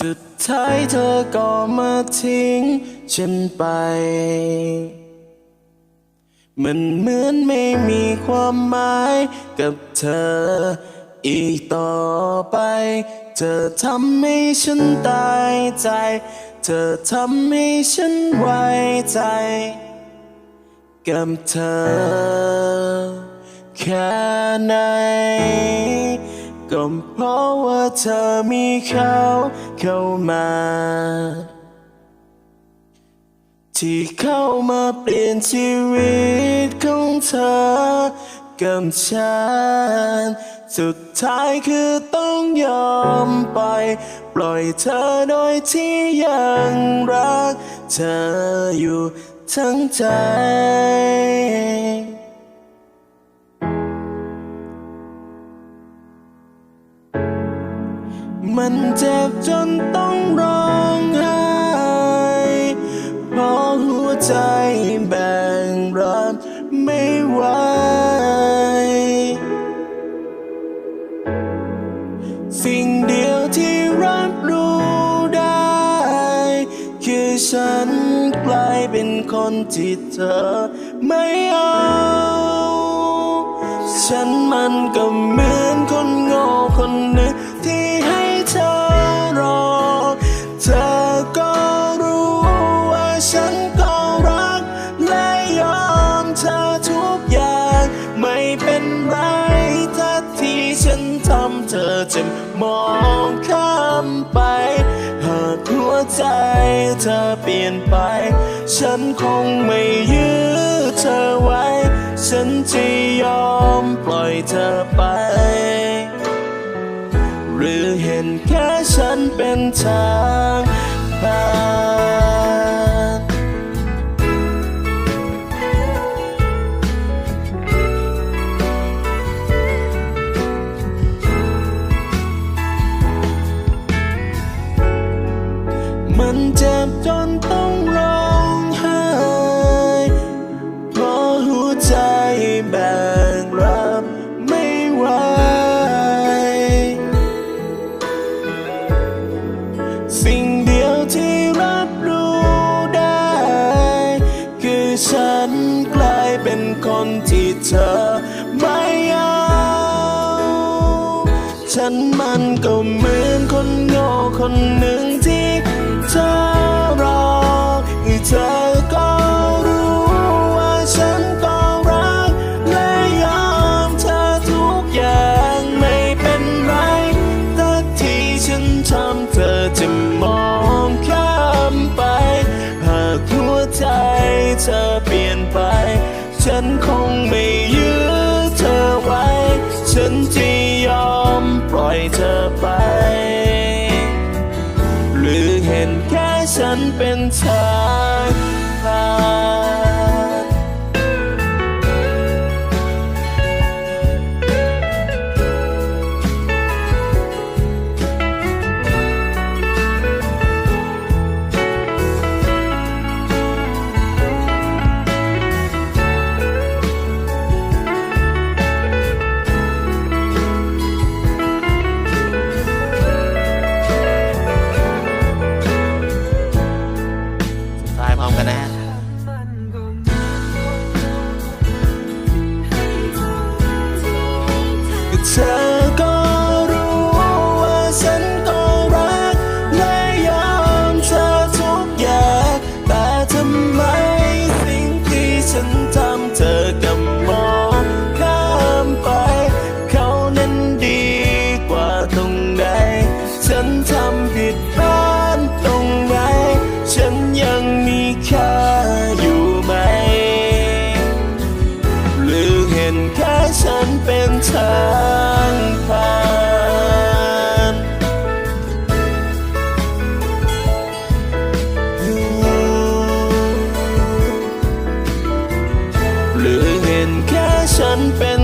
สุดท้ายเธอก็มาทิ้งฉันไป มันเหมือนไม่มีความหมายกับเธอ อีกต่อไป เธอทำให้ฉันตายใจ เธอทำให้ฉันไว้ใจ กับเธอ แค่ไหนก็เพราะว่าเธอมีเขา เข้ามา ที่เข้ามาเปลี่ยนชีวิตของเธอกับฉัน สุดท้ายคือต้องยอมไป ปล่อยเธอโดยที่ยังรัก เธออยู่ทั้งใจ มันเจ็บจนต้องร้องไห้เพราะหัวใจแบ่งรับไม่ไหวสิ่งเดียวที่รับรู้ได้ คือฉันกลายเป็นคนที่เธอไม่เอา ฉันมันก็เหมือนคนโง่คนหนึ่งที่ ไม่เป็นไรถ้าที่ฉันทำเธอจะมองข้ามไป หากหัวใจเธอเปลี่ยนไป ฉันคงไม่ยื้อเธอไว้ ฉันจะยอมปล่อยเธอไป หรือเห็นแค่ฉันเป็นทาง มันเจ็บจนต้องร้องไห้เพราะหัวใจแบ่งรับไม่ไหวสิ่งเดียวที่รับรู้ได้ คือฉันกลายเป็นคนที่เธอไม่เอาฉันมันก็เหมือนคนโง่คนหนึ่งที่ เธอรอให้เธอก็รู้ว่าฉันก็รักและยอมเธอทุกอย่างไม่เป็นไรแต่ที่ฉันทำเธอจะมองข้ามไปหากหัวใจเธอเปลี่ยนไป ฉันคงไม่ยื้อเธอไว้ ฉันจะย ฉันเป็นทาง กันนะฮะเธอ ห็นแค่ฉันเป็นทางผ่านหรือเห็นแค่ฉันเป็นทางผ่าน